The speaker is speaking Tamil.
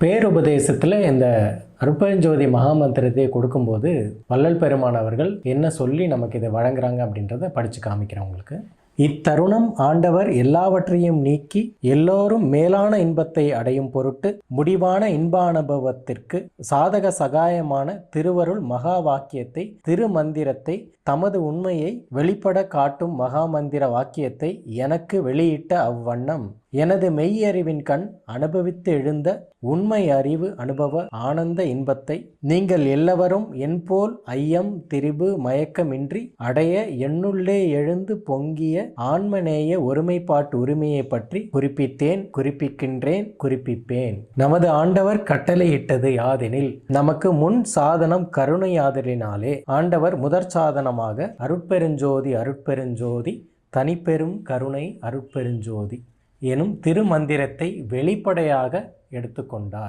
பேருபதேசத்தில் இந்த அருப்பெருஞ்சோதி மகாமந்திரத்தை கொடுக்கும்போது வள்ளல் பெருமான் அவர்கள் என்ன சொல்லி நமக்கு இதை வழங்குறாங்க அப்படின்றத படித்து காமிக்கிறேன் உங்களுக்கு. இத்தருணம் ஆண்டவர் எல்லாவற்றையும் நீக்கி எல்லோரும் மேலான இன்பத்தை அடையும் பொருட்டு முடிவான இன்ப அனுபவத்திற்கு சாதக சகாயமான திருவருள் மகா வாக்கியத்தை திருமந்திரத்தை தமது உண்மையை வெளிப்பட காட்டும் மகாமந்திர வாக்கியத்தை எனக்கு வெளியிட்ட அவ்வண்ணம். எனது மெய்யறிவின் கண் அனுபவித்து எழுந்த உண்மை அறிவு அனுபவ ஆனந்த இன்பத்தை நீங்கள் எல்லவரும் என்போல் ஐயம் திரிபு மயக்கமின்றி அடைய என்னுள்ளே எழுந்து பொங்கிய ஆன்மநேய ஒருமைப்பாட்டு உரிமையை பற்றி குறிப்பித்தேன் குறிப்பிக்கின்றேன் குறிப்பிப்பேன். நமது ஆண்டவர் கட்டளையிட்டது யாதெனில் நமக்கு முன் சாதனம் கருணையாதலினாலே ஆண்டவர் முதற் சாதனமாக அருட்பெருஞ்சோதி அருட்பெருஞ்சோதி தனிப்பெரும் கருணை அருட்பெருஞ்சோதி எனும் திருமந்திரத்தை வெளிப்படையாக எடுத்துக்கொண்டார்.